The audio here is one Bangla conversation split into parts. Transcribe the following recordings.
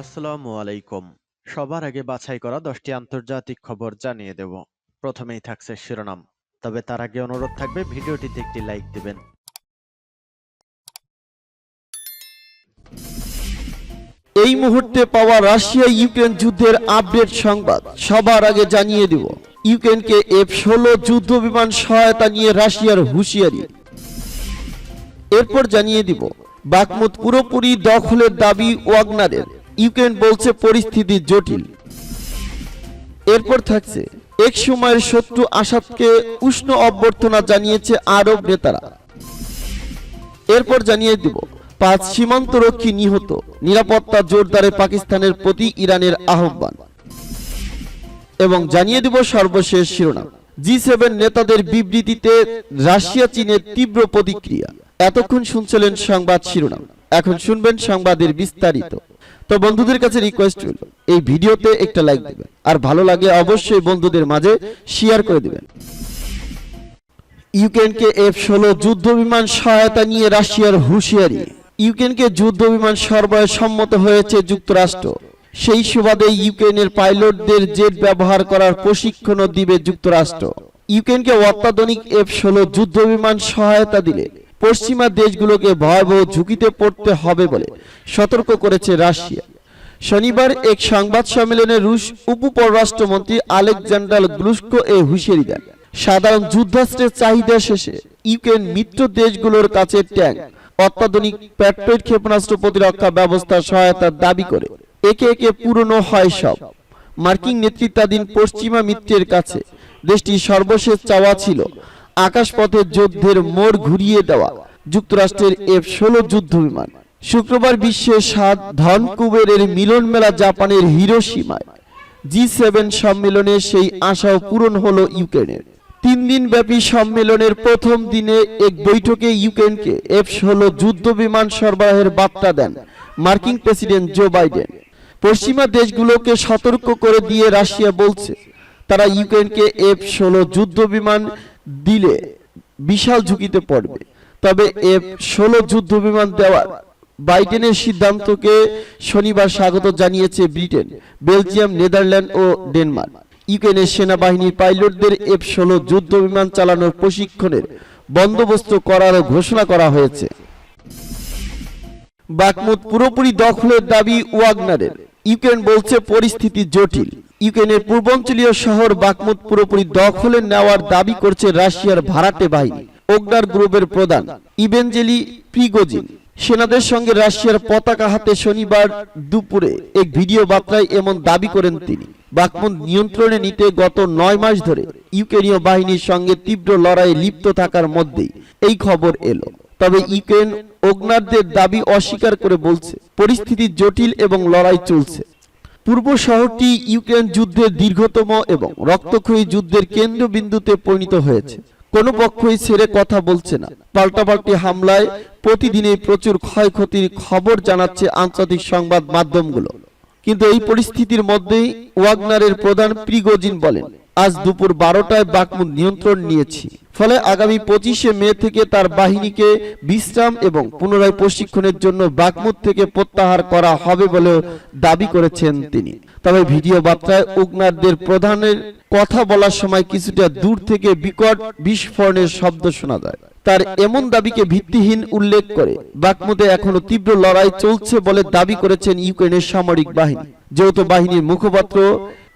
আসসালামু আলাইকুম। সবার আগে বাছাই করা দশটি আন্তর্জাতিক খবর জানিয়ে দেব। প্রথমেই থাকছে শিরোনাম। তবে তার আগে অনুরোধ থাকবে, ভিডিওটিতে একটি লাইক দিবেন। এই মুহূর্তে পাওয়া রাশিয়া ইউক্রেন যুদ্ধের আপডেট সংবাদ। সবার আগে জানিয়ে দেব, ইউক্রেনকে এফ ষোলো যুদ্ধ বিমান সহায়তা নিয়ে রাশিয়ার হুঁশিয়ারি। এরপর জানিয়ে দিব বাকমুত পুরোপুরি দখলের দাবি ওয়াগনারের। ইউক্রেন বলছে পরিস্থিতি জটিল। এরপর থাকছে, এক সময়ের শত্রু আসাদকে উষ্ণ অভ্যর্থনা জানিয়েছে আরব নেতারা। এরপর জানিয়ে দিব, পাঁচ সীমান্তরক্ষী নিহত, নিরাপত্তা জোরদারে পাকিস্তানের প্রতি ইরানের আহ্বান। এবং জানিয়ে দিব সর্বশেষ শিরোনাম, জি সেভেন নেতাদের বিবৃতিতে রাশিয়া চীনের তীব্র প্রতিক্রিয়া। এতক্ষণ শুনছিলেন সংবাদ শিরোনাম, এখন শুনবেন সংবাদের বিস্তারিত। তো বন্ধুদের কাছে রিকোয়েস্ট হলো এই ভিডিওতে একটা লাইক দিবেন। আর ভালো লাগে অবশ্যই বন্ধুদের মাঝে শেয়ার করে দিবেন। ইউক্রেনকে এফ ষোলো যুদ্ধ বিমান সহায়তা নিয়ে রাশিয়ার হুঁশিয়ারি। ইউক্রেনকে যুদ্ধ বিমান সরবরাহে সম্মত হয়েছে যুক্তরাষ্ট্র। সেই সুবাদে ইউক্রেনের পাইলটদের জেট ব্যবহার করার প্রশিক্ষণও দিবে যুক্তরাষ্ট্র। ইউক্রেনকে অত্যাধুনিক এফ ষোলো যুদ্ধ বিমান সহায়তা দিলে পশ্চিমা দেশগুলোকে ভয়াবহ ঝুঁকিতে পড়তে হবে বলে সতর্ক করেছে রাশিয়া। শনিবার এক সংবাদ সম্মেলনে রুশ উপপররাষ্ট্রমন্ত্রী আলেকজান্ডার গ্লুস্কো এ হুঁশিয়ারি দেন। সাধারণ যুদ্ধাস্ত্রের চাহিদা শেষে ইউক্রেন মিত্র দেশগুলোর কাছে ট্যাঙ্ক, অত্যাধুনিক প্যাট্রয়েড ক্ষেপণাস্ত্র প্রতিরক্ষা ব্যবস্থার সহায়তার দাবি করে। একে একে পুরনো হয় সব। মার্কিন নেতৃত্বাধীন পশ্চিমা মিত্রের কাছে দেশটির সর্বশেষ চাওয়া ছিল আকাশপথে যুদ্ধের মোড় ঘুরিয়ে দেওয়া, যুক্তরাষ্ট্রের এফ ষোলো যুদ্ধ বিমান শুক্রবার বিশ্বের সাত ধন কুবেরের মিলন মেলা জাপানের হিরোসীমায় জি সেভেন সম্মেলনে সেই আশাও পূরণ হলো ইউক্রেনের। তিন দিন ব্যাপী সম্মেলনের প্রথম দিনে এক বৈঠকে ইউক্রেনকে এফ ষোলো যুদ্ধ বিমান সরবরাহের বার্তা দেন মার্কিন প্রেসিডেন্ট জো বাইডেন। পশ্চিমা দেশগুলোকে সতর্ক করে দিয়ে রাশিয়া বলছে, তারা ইউক্রেনকে এফ ষোলো যুদ্ধ বিমান দিলে বিশাল ঝুঁকিতে পড়বে। তবে এফ ষোলো যুদ্ধ বিমান দেওয়ার বাইডেনের সিদ্ধান্তকে শনিবার স্বাগত জানিয়েছে ব্রিটেন, বেলজিয়াম, নেদারল্যান্ড ও ডেনমার্ক। ইউক্রেনের সেনাবাহিনীর পাইলটদের এফ ষোলো যুদ্ধ বিমান চালানোর প্রশিক্ষণের বন্দোবস্ত করারও ঘোষণা করা হয়েছে। বাকমুদ পুরোপুরি দখলের দাবি ওয়াগনারের। ইউক্রেন বলছে পরিস্থিতি জটিল। ইউক্রেনের পূর্বাঞ্চলীয় শহর বাকমুত পুরোপুরি দখলে নেওয়ার দাবি করছে রাশিয়ার ভাড়াটে বাহিনী। ওগনার গ্রুপের প্রধান ইভেঞ্জেলি প্রিগোজিন। সেনাদের সঙ্গে রাশিয়ার পতাকা হাতে শনিবার দুপুরে এক ভিডিও বার্তায় এমন দাবি করেন তিনি। বাকমুত নিয়ন্ত্রণে নিতে গত নয় মাস ধরে ইউক্রেনীয় বাহিনীর সঙ্গে তীব্র লড়াইয়ে লিপ্ত থাকার মধ্যেই এই খবর এলো। তবে ইউক্রেন ওগনারদের দাবি অস্বীকার করে বলছে, পরিস্থিতি জটিল এবং লড়াই চলছে। পূর্ব শহরটি ইউক্রেন যুদ্ধের দীর্ঘতম এবং রক্তক্ষয়ী যুদ্ধের কেন্দ্রবিন্দুতে পরিণত হয়েছে। কোনো পক্ষই ছেড়ে কথা বলছে না। পাল্টাপাল্টি হামলায় প্রতিদিনই প্রচুর ক্ষয়ক্ষতির খবর জানাচ্ছে আন্তর্জাতিক সংবাদ মাধ্যমগুলো। কিন্তু এই পরিস্থিতির মধ্যেই ওয়াগনারের প্রধান প্রিগোজিন বলেন আজ দুপুর বারোটায় বাকমুদ নিয়ন্ত্রণ নিয়েছি। ফলে আগামী পঁচিশে মে থেকে তার বাহিনীকে বিশ্রাম এবং পুনরায় প্রশিক্ষণের জন্য বাকমুদ থেকে প্রত্যাহার করা হবে বলে দাবি করেছেন তিনি। তবে ভিডিও বার্তায় উগনারদের প্রধানের কথা বলার সময় কিছুটা দূর থেকে বিকট বিস্ফোরণের শব্দ শোনা যায়। তার এমন দাবিকে ভিত্তিহীন উল্লেখ করে বাকমুদে এখনও তীব্র লড়াই চলছে বলে দাবি করেছেন ইউক্রেনের সামরিক বাহিনী। যৌথ বাহিনীর মুখপাত্র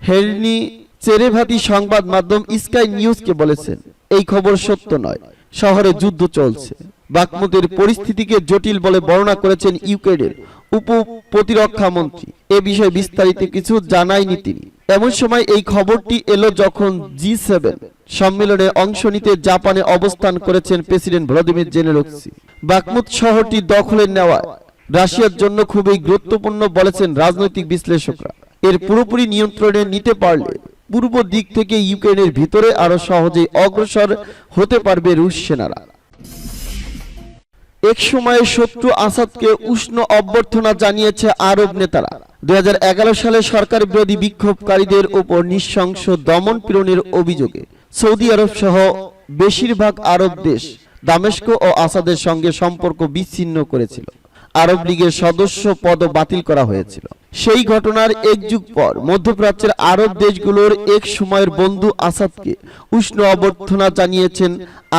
হেলনি চেরেভাতি সংবাদ মাধ্যম স্কাই নিউজকে বলেছেন এই খবর সত্য নয়, শহরে যুদ্ধ চলছে। বাকমুদের পরিস্থিতিকে জটিল বলে বর্ণনা করেছেন ইউক্রেনের উপ প্রতিরক্ষা মন্ত্রী। এ বিষয়ে বিস্তারিত কিছু জানায়নি তিনি। এমন সময় এই খবরটি এলো যখন জি সেভেন সম্মেলনে অংশ নিতে জাপানে অবস্থান করেছেন প্রেসিডেন্ট ভ্লাদিমির জেনেরক্সি বাকমুদ শহরটি দখলে নেওয়ায় রাশিয়ার জন্য খুবই গুরুত্বপূর্ণ বলেছেন রাজনৈতিক বিশ্লেষকরা। এর পুরোপুরি নিয়ন্ত্রণে নিতে পারলে পূর্ব দিক থেকে ইউক্রেনের ভিতরে আরও সহজেই অগ্রসর হতে পারবে রুশ সেনারা। এক সময়ে শত্রু আসাদকে উষ্ণ অভ্যর্থনা জানিয়েছে আরব নেতারা। দুই হাজার এগারো সালে সরকার বিরোধী বিক্ষোভকারীদের উপর নৃশংস দমন পীড়নের অভিযোগে সৌদি আরব সহ বেশিরভাগ আরব দেশ দামেস্ক ও আসাদের সঙ্গে সম্পর্ক বিচ্ছিন্ন করেছিল। আরব লীগের সদস্য পদ বাতিল করা হয়েছিল। সেই ঘটনার এক যুগ পর মধ্যপ্রাচ্যের আরব দেশগুলোর এক সময়ের বন্ধু আসাদকে উষ্ণ অভ্যর্থনা জানিয়েছেন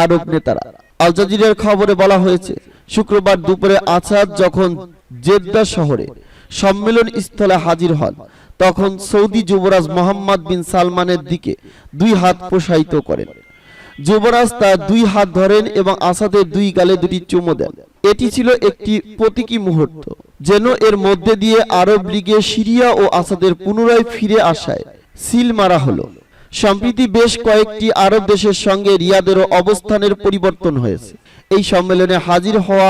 আরব নেতারা। আল জাজিরার খবরে বলা হয়েছে, শুক্রবার দুপুরে আসাদ যখন জেদ্দা শহরে সম্মেলন স্থলে হাজির হন, তখন সৌদি যুবরাজ মোহাম্মদ বিন সালমানের দিকে দুই হাত প্রসারিত করেন। যুবরাজ তার দুই হাত ধরেন এবং আসাদের দুই গালে দুটি চুমো দেন। এটি ছিল একটি প্রতীকী মুহূর্ত। যেন এর মধ্যে দিয়ে আরব লীগে সিরিয়া ও আসাদের পুনরায় ফিরে আসায় সিল মারা হলো। সম্প্রতি বেশ কয়েকটি আরব দেশের সঙ্গে রিয়াদেরও অবস্থানের পরিবর্তন হয়েছে। এই সম্মেলনে হাজির হওয়া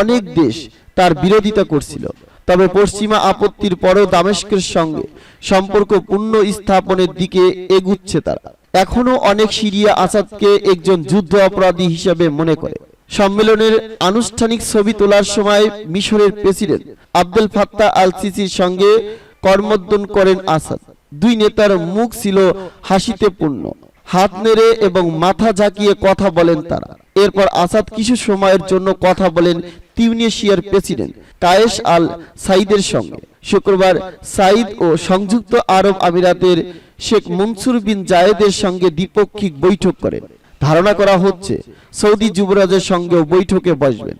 অনেক দেশ তার বিরোধিতা করছিল। তবে পশ্চিমা আপত্তির পরেও দামেস্কের সঙ্গে সম্পর্ক পূর্ণ স্থাপনের দিকে এগুচ্ছে তারা। এখনও অনেক সিরিয়া আসাদকে একজন যুদ্ধ অপরাধী হিসেবে মনে করে। সম্মেলনের আনুষ্ঠানিক ছবি তোলার সময় মিশরের প্রেসিডেন্ট আব্দুল ফাত্তা আল সিসির সঙ্গে কর্মোদ্যন করেন আসাদ। দুই নেতার মুখ ছিল হাসিতে পূর্ণ। হাত নেড়ে এবং মাথা ঝাঁকিয়ে কথা বলেন তারা। এরপর আসাদ কিছু সময়ের জন্য কথা বলেন তিউনেশিয়ার প্রেসিডেন্ট কায়েস আল সাইদের সঙ্গে। শুক্রবার সাইদ ও সংযুক্ত আরব আমিরাতের শেখ মনসুর বিন জায়েদের সঙ্গে দ্বিপক্ষিক বৈঠক করেন। ধারণা করা হচ্ছে সৌদি যুবরাজের সঙ্গেও বৈঠকে বসবেন।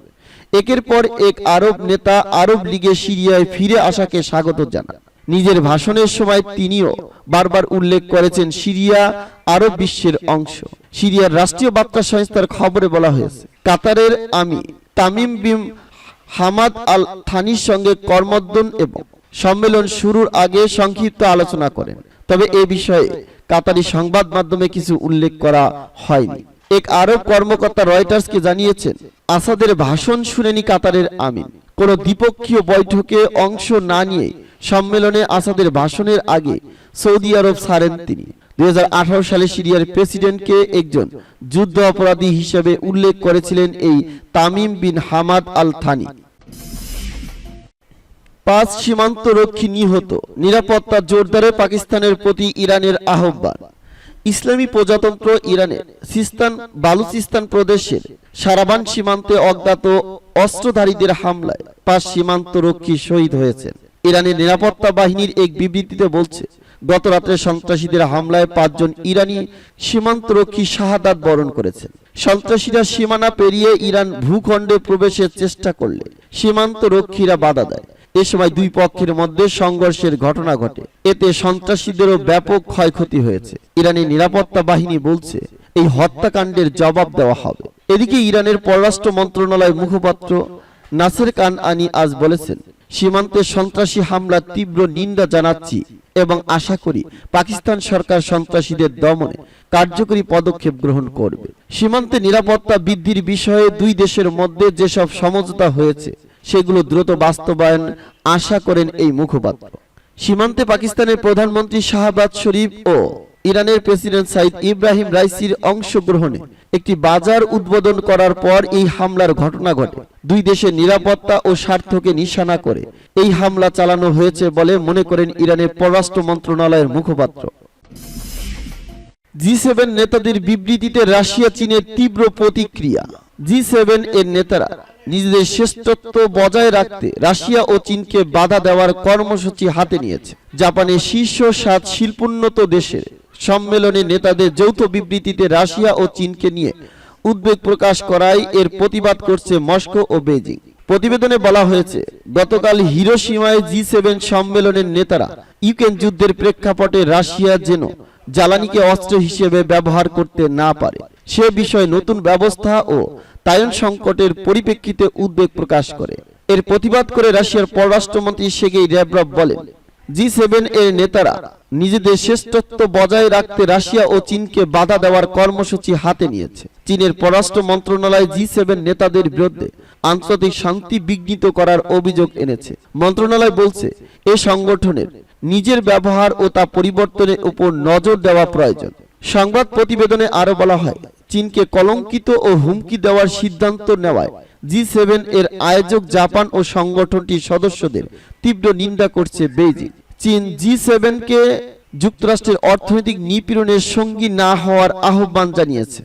একের পর এক আরব নেতা আরব লীগে সিরিয়ায় ফিরে আসাকে স্বাগত জানান। নিজের ভাষণের সময় তিনিও বারবার উল্লেখ করেছেন সিরিয়া আরব বিশ্বের অংশ। সিরিয়ার রাষ্ট্রীয় বার্তা সংস্থার খবরে বলা হয়েছে, কাতারের আমি তামিম বিম হামাদ আল থানির সঙ্গে কর্মোদ্যন এবং সম্মেলন শুরুর আগে সংক্ষিপ্ত আলোচনা করেন। তবে এ বিষয়ে কাতারি সংবাদ মাধ্যমে কিছু উল্লেখ করা হয়নি। এক আরব কর্মকর্তা রয়টার্সকে জানিয়েছেন, আসাদের ভাষণ শুনেনি কাতারের আমিন। কোনো দ্বিপক্ষীয় বৈঠকে অংশ না নিয়ে সম্মেলনে আসাদের ভাষণের আগে সৌদি আরব ছাড়েন তিনি। দু হাজার আঠারো সালে সিরিয়ার প্রেসিডেন্টকে একজন যুদ্ধ অপরাধী হিসেবে উল্লেখ করেছিলেন এই Tamim bin Hamad Al Thani পাঁচ সীমান্ত রক্ষী নিহত। নিরাপত্তা জোরদারে পাকিস্তানের প্রতি ইরানের আহ্বান। ইসলামী প্রজাতন্ত্র ইরানের সিস্তান বালুচিস্তান প্রদেশের সারাবান সীমান্তে অজ্ঞাত অস্ত্রধারীদের হামলায় পাঁচ সীমান্ত রক্ষী শহীদ হয়েছেন। ইরানের নিরাপত্তা বাহিনীর এক বিবৃতিতে বলছে গত রাত্রে সন্ত্রাসীদের হামলায় পাঁচজন ইরানি সীমান্তরক্ষী শাহাদাত বরণ করেছেন। সন্ত্রাসীরা সীমানা পেরিয়ে ইরান ভূখণ্ডে প্রবেশের চেষ্টা করলে সীমান্ত রক্ষীরা বাধা দেয়। এ সময় দুই পক্ষের মধ্যে সংঘর্ষের ঘটনা ঘটে। এতে সন্ত্রাসীদেরও ব্যাপক ক্ষয়ক্ষতি হয়েছে। ইরানি নিরাপত্তা বাহিনী বলছে, এই হত্যাকাণ্ডের জবাব দেওয়া হবে। এদিকে ইরানের পররাষ্ট্র মন্ত্রণালয় মুখপাত্র নাসের কান আনি আজ বলেছেন, সীমান্তে সন্ত্রাসী হামলার তীব্র নিন্দা জানাচ্ছি। এবং আশা করি পাকিস্তান সরকার সন্ত্রাসীদের দমনে কার্যকরী পদক্ষেপ গ্রহণ করবে। সীমান্তে নিরাপত্তা বৃদ্ধির বিষয়ে দুই দেশের মধ্যে যেসব সমঝোতা হয়েছে, সেগুলো দ্রুত বাস্তবায়ন আশা করেন এই মুখপাত্র। সীমান্তে পাকিস্তানের প্রধানমন্ত্রী শাহবাজ শরীফ ও ইরানের প্রেসিডেন্ট সাইদ ইব্রাহিম রাইসির অংশগ্রহণে একটি বাজার উদ্বোধন করার পর এই হামলার ঘটনা ঘটে। দুই দেশের নিরাপত্তা ও স্বার্থকে নিশানা করে। এই হামলা চালানো হয়েছে বলে মনে করেন ইরানের পররাষ্ট্র মন্ত্রণালয়ের মুখপাত্র। জি সেভেন নেতাদের বিবৃতিতে রাশিয়া, চীনের তীব্র প্রতিক্রিয়া। জি সেভেন এর নেতারা নিজেদের শ্রেষ্ঠত্ব বজায় রাখতে রাশিয়া ও চীনকে বাধা দেওয়ার কর্মসূচি হাতে নিয়েছে। জাপানের শীর্ষ সাত শিল্পোন্নত দেশের সম্মেলনে নেতাদের যৌথ বিবৃতিতে রাশিয়া ও চীনকে নিয়ে উদ্বেগ প্রকাশ করায় এর প্রতিবাদ করছে মস্কো ও বেজিং প্রতিবেদনে বলা হয়েছে, গতকাল হিরোসীমায় জি সেভেন সম্মেলনের নেতারা ইউক্রেন যুদ্ধের প্রেক্ষাপটে রাশিয়া যেন জ্বালানিকে অস্ত্র হিসেবে ব্যবহার করতে না পারে, সে বিষয়ে নতুন ব্যবস্থা ও তায়ন সংকটের পরিপ্রেক্ষিতে উদ্বেগ প্রকাশ করে। এর প্রতিবাদ করে রাশিয়ার পররাষ্ট্রমন্ত্রী সেগেই র্যাব্রভ বলেন, জি সেভেন এর নেতারা নিজেদের শ্রেষ্ঠত্ব বজায় রাখতে রাশিয়া ও চীনকে বাধা দেওয়ার কর্মসূচি হাতে নিয়েছে। চীনের পররাষ্ট্র মন্ত্রণালয় জি সেভেন নেতাদের বিরুদ্ধে আন্তর্জাতিক শান্তি বিঘ্নিত করার অভিযোগ এনেছে। মন্ত্রণালয় বলছে, এ সংগঠনের নিজের ব্যবহার ও তা পরিবর্তনের উপর নজর দেওয়া প্রয়োজন। সংবাদ প্রতিবেদনে আরও বলা হয়, চীনকে কলঙ্কিত ও হুমকি দেওয়ার সিদ্ধান্ত নেওয়ায় জি সেভেন এর আয়োজক জাপান ও সংগঠনটির সদস্যদের তীব্র নিন্দা করছে বেইজিং। চীন জি সেভেনকে যুক্তরাষ্ট্রের অর্থনৈতিক নিপীড়নের সঙ্গী না হওয়ার আহ্বান জানিয়েছে।